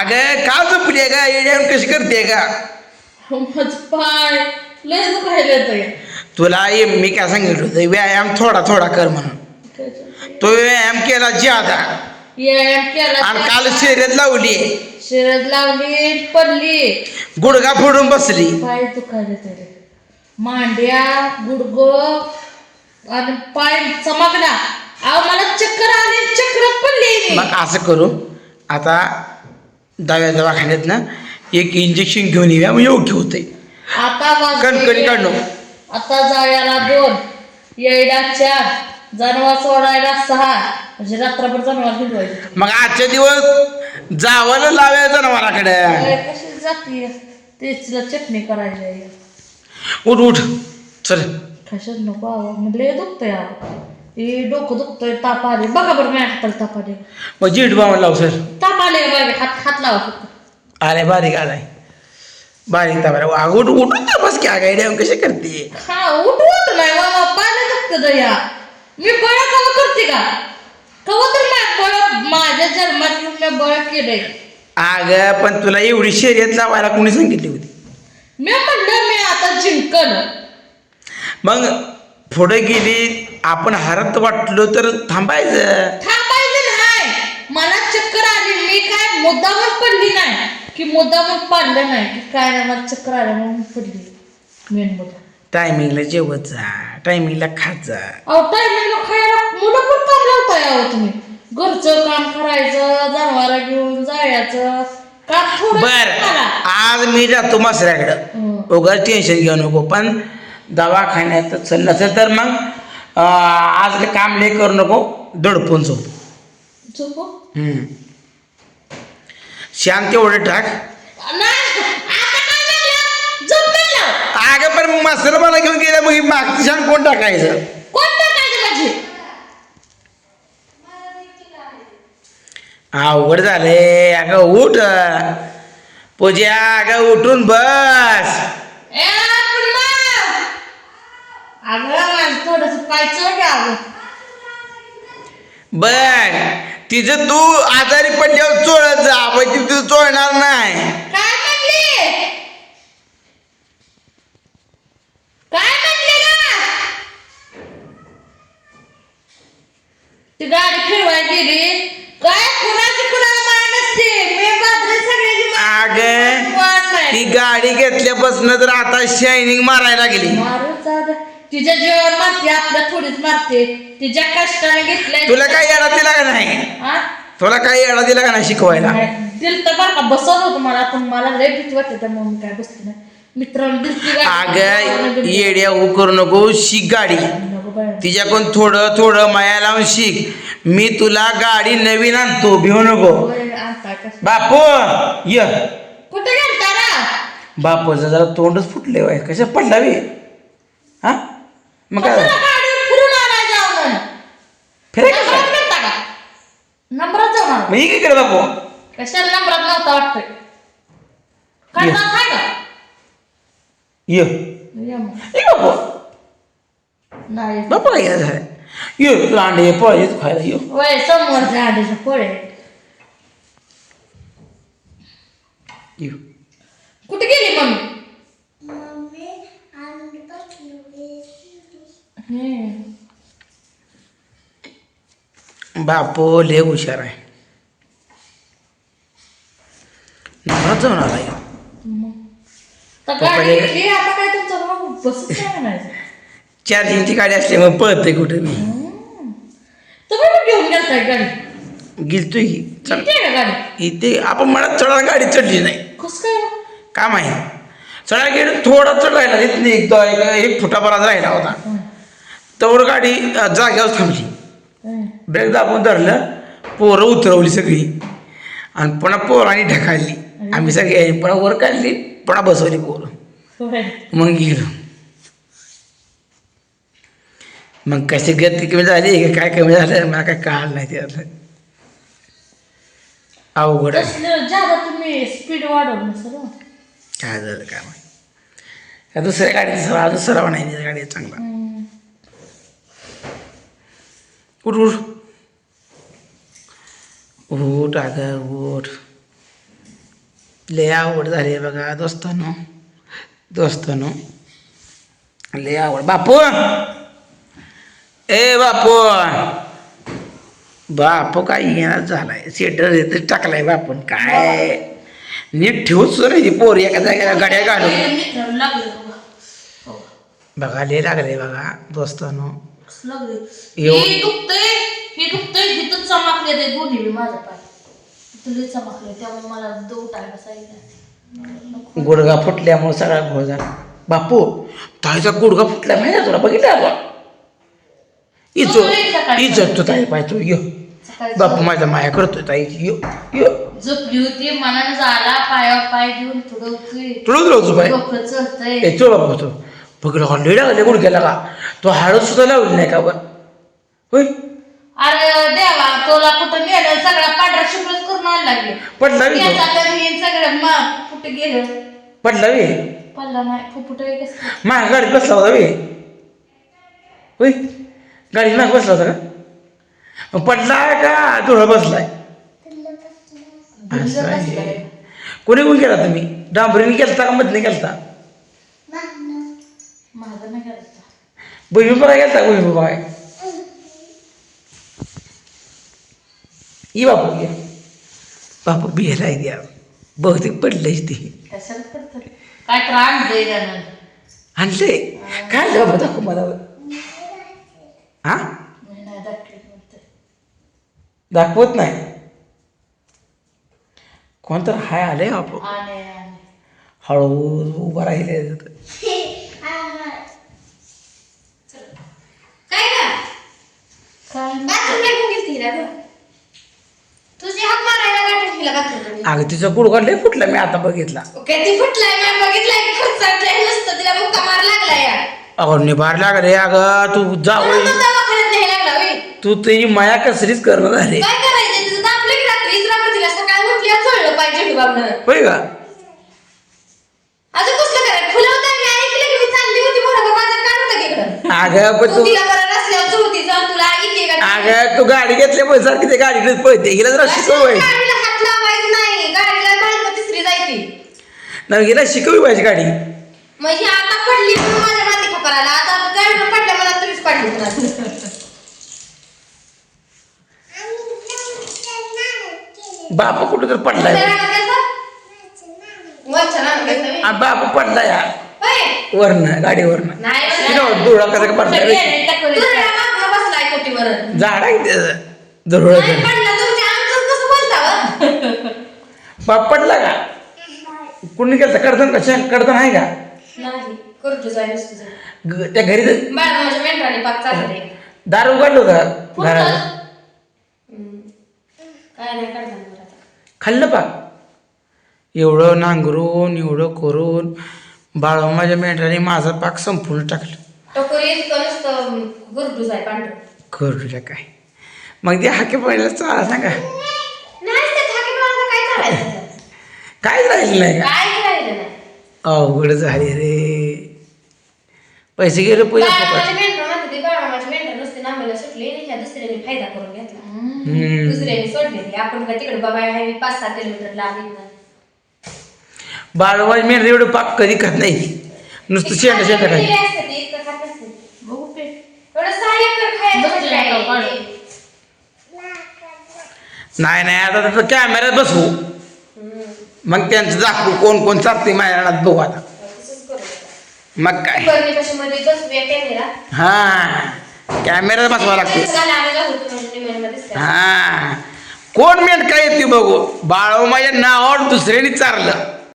अगं का झोपली का एडीएम कशी करते का माझं पाय लय दुखायला ते तुला ये मी काय सांगितलं होतं? व्यायाम थोडा थोडा कर म्हणून. तो व्यायाम केला ज्यादा. व्यायाम केला आणि काल शर्यत लावली. शरद लावली पडली. गुडगा फोडून बसली. पाय दुखायला तरी. मांड्या गुडगो आणि पाय चमकला. अहो मला चक्कर आली चक्रात पडली. मग असं करू. आता दव्या दवाखान्यात ना एक इंजेक्शन घेऊन येऊया मग योग्य होते आता वाजले- कणकणी काढणं. आता जायला दोन यायला चार जनावर सोडायला सहा म्हणजे रात्रभर जनावर भिजवायचं मग आजच्या दिवस जावायला लाव्या जनावराकडे. कशी जाते? तेचला चटणी करायची आहे. उठ उठ. चल. कशात नको मग लय दुखतंय आहो हे डोकं दुखतंय ताप आले बघा बरं माझ्या हाताला ताप आले मग जीट बाबा लाव सर. ताप आले बघा हात हात लावा फक्त. अरे बारीक आलाय. बारीक ताबा अगं उठ उठून तर बस की. अगं कशी करते? हा उठवत नाही बाबा पाहिलं दुखतं दया मी बळ कवा करते का? कवा तर मा- बळ माझ्या जन्मात मी बळ केलंय. अगं पण तुला एवढी शर्यत लावायला कोणी सांगितली होती? मी म्हणलं मी आता जिंकन. मग पुढे गेली आपण हरत वाटलो तर थांबायचं. थांबायचं नाही. मला चक्कर आली. मी काय मुद्दामच पडली नाही. की मुद्दामच पाडलं नाही. की काय नाही मला चक्कर आलं म्हणून पडली. मेन मुद्दा. टायमिंगला जेवत जा टायमिंगला खात जा अहो टायमिंगला खायला मुलं पण काम लावताय अहो तुम्ही. घरचं काम करायचं जनावरा घेऊन जायचं. काम थोडं बर. आज मी जातो मसऱ्याकडं. उगाच टेन्शन घेऊ नको. पण दवाखान्यात चल नसेल तर मग आज काम लय करू नको दडपून झोप झोपू? हम्म. शांत एवढं टाक नाही, आता काय लागलं? झोप नाही लाव. अगं पण मग मसर मला घेऊन गेलं मग ही मागची शांत कोण टाकायचं? अवघड झाले अगं उठ पूजा अगं उठून बस ए, पुन्हा. अगं बघ तिचं तू आजारी पडल्यावर चोळत जा पण ती चोळणार नाही. काय म्हणली? काय म्हणली का ती गाडी फिरवाय गेली. काय? कुणाची कुणाला माय नसते? मी बाजरी सगळ्याची माय- अगं वाट नाही. ती गाडी घेतल्यापासून तर आता शायनिंग मारायला लागली. मारू. तिच्या जेवण मारते आपल्या थोडीच मारते तिच्या कष्टाने घेतलंय. तुला काही येडा दिला का नाही? हा? तुला काही येडा दिला का नाही शिकवायला? दिल तर बरं का बसवलं होतं मला पण मला लय भीती वाटते त्यामुळे मी काय बसते नाही. मित्रांनो दिलती गाडी. अगं येड्या उ करू नको शिक गाडी. नको. तिच्याकडून थोडं थोडं माया लावून शिक. मी तुला गाडी नवीन आणतो भिवू नको. होय, आता कसं. बापू य. कुठे गेलता ना बापूचं जरा तोंडच फुटले वय कशा पडला बे? हा? मग काय? फिराय नंबरात कसं जाऊन आला. मग ही काय बापू कशाला नंबरात नव्हता वाटतंय? काय ये. जात आहे का? ये. ये मग. ये बापू नाही. बापू काय झालं. ये तुला अंडे खायला ये. वय झाडीचं फळ आहे ये. कुठे गेली मम्मी हम्म. बापू लय हुशार आहे. नंबरात जाऊन आला ह्यो. मग. तर पप्पा गाडी ले- घेतली, आता काय तुमचा भाऊ बसच नाही म्हणायचं. चार्जिंगची गाडी असल्यामुळे पळते कुठे मी. गेलताय गाडी. की. आहे गाडी? इथे. आपण मला चढा गाडी चढली नाही. कस काय? हो? का माहिती चढा गेली थोडा चढ राहिला तिथं एक फुटाभरात राहिला होता. तवर गाडी जाग्यावर थांबली. ब्रेक दाबून धरलं पोरं उतरवली सगळी. आणि पुन्हा पोरांनी ढकालली. आम्ही सगळे पुन्हा वर काढली पुन्हा बसवली पोरं. मग गेलो. मग कशी गती कमी झाली काय कमी झालं मला काय कळालं नाही त्यातलं अवघड तुम्ही स्पीड वाढवलं सर काय झालं काय माहिती. दुसऱ्या गाडीचा सराव नाही गाडी चांगला. उठ उठ उठ अगं उठ लय आवड झाली बघा दोस्तानो. दोस्तानो. लय आवड बापू! ए बापू! बापू काय येणार झालाय? स्वेटर येत टाकलाय बापून. काय? नीट ठेवूच नाही पोर एका जागेला गाड्या काढून. बघा. लय लागले बघा दोस्तानो. कसं लागले एव- हे दुखतंय हे दुखतंय इथं चमकले ते दोन्ही बी माझं पाय इथं लय चमकले त्यामुळे मला दो उठायला सांगितलं गुडघा फुटल्यामुळे सगळा घोळ झाला. बापू ताईचा गुडघा फुटला माहिती आहे तुला? बघितला इजो इजो तू ताई पाय तू यो. सकाळी बापू माझा माया करतोय ताईची यो यो. झोपली होती मनानं झाला पायावर पाय घेऊन थोडं होतोय तुळूच रोज पाय डोकं चढतंय. ए चो बापू तो बघ ऑलरेडी लागले गुडघ्याला का? तो हाडच सुद्धा लावली नाही का बरं होय? अरे देवा तुला कुठं नेलं सगळा पांढरा शुभ्रच करून आणायला लागले. पडला बी तो. केसा तर हे सगळं. मग कुठे गेलं? पडला बी. पडला नाही. फुफुट कसं मा गाडीत बसला होता होय? गाडीत माग बसला होता का? मग पडला का? धुळा बसलाय. असं आहे. कोणी कोण गेला तुम्ही? डांबरीने गेलता का मधने गेलता माझं नाही करायचं भुईमी बघा गेलता भुईमी बघा ये बापू घ्या बापू बिहेला द्या बहुतेक पडलंच ते काय आणलंय काय आणलं बाबा दाखव मला हा. दाखवत नाही कोणतर हाय आले बापू आणि आणि हळू उभा राहिले काय का काय नाही. बाथरूम नाही गेली तिला ग तुझी हात मारायला गाठून तिला बाथरूम अगं तिचा गुडघा लय फुटला मी आता बघितला. ओके ती फुटलाय मी बघितलाय की खर्चाटलाय नुसतं तिला मुक्का मार लागलाय या. अगं निभार लागले अगं तू म्हणून तो दवाखान्यात नाही लागला होय. तू तुझी माया कसरीच करणं झाले काय करायचं तिचं दाबलं की रात्रीच रात्र तिला सकाळी उठल्या चोळलं पाहिजे बाबनं होय का अजून कसलं करायचं फुलं होतं मी ऐकलं की मी चालली होती बरोबर माझं काम होतं की इकडं. अगं पण तू तू तिला बरं नसल्यावर चोळती जाऊन तुला इथे का अगं तू गाडी घेतल्या पैसे सारखी ते गाडीकडे पळते. हिला जरा शिकवू पाहिजे गाडीला हात लावायचं नाही. गाडीला बायको तिसरी जायची? नाही हिला शिकवली पाहिजे गाडी. म्हणजे आता पडली म्हणून माझ्या माती खपराला आता गाडीवर पडल्या मला तुम्हीच पडली पुन्हा. बापा कुठं तर पडलाय? वरच्या नावानं. आ, बापा पडला या होय. वरनं गाडीवरनं. नाही धुळा कसा का पडला कोटीवर. झाड आहे त्याचं पडला तुमच्या आमचं कसं बोलता व? बाप पडला का कुणी गेलता कडधन कशा कडधन आहे का नाही नुसतं. ग- त्या घरी तर बाळा माझ्या मेंढराने पाक चाललंय. दार उघडलं होतं घराला हम्म. काय नाही करणार बरं आता. खाल्लं पा एवढं नांगरून एवढं करून बाळ माझ्या मेंढराने माझा पाक संपूर्ण टाकलं टकोरी इतकं नुसतं गुरडूच आहे पांढरं. कर तुझ्या काय? मग ते हाके पडायला चाला सांगा. काय राहिलं नाही का. अवघड झाली रे. पैसे गेले पैसे फुकट. फायदा करून घेतला. हम्म. दुसऱ्याने सोडलेली आपण काय तिकडे बाबा आहे पाच सहा किलोमीटर लांब इथनं. बाळ माझी मेंढर एवढं पाक कधी खात नाही. नुसतं शेंडा शेंडा खात नसतं. बघू पे एवढं सहा एकर खायचं बघ म्हणजे तुला काय? काढून. नाही नाही आता तर कॅमेऱ्यात बसवू. मग त्यांचं दाखवू कोण कोण चालते माझ्या रानात बघू आता. मग काय. हा कॅमेऱ्यात बसवा लागतो. हा कोण मेंढ काय येते बघू बाळ माझ्या नावावर दुसऱ्याने चारलं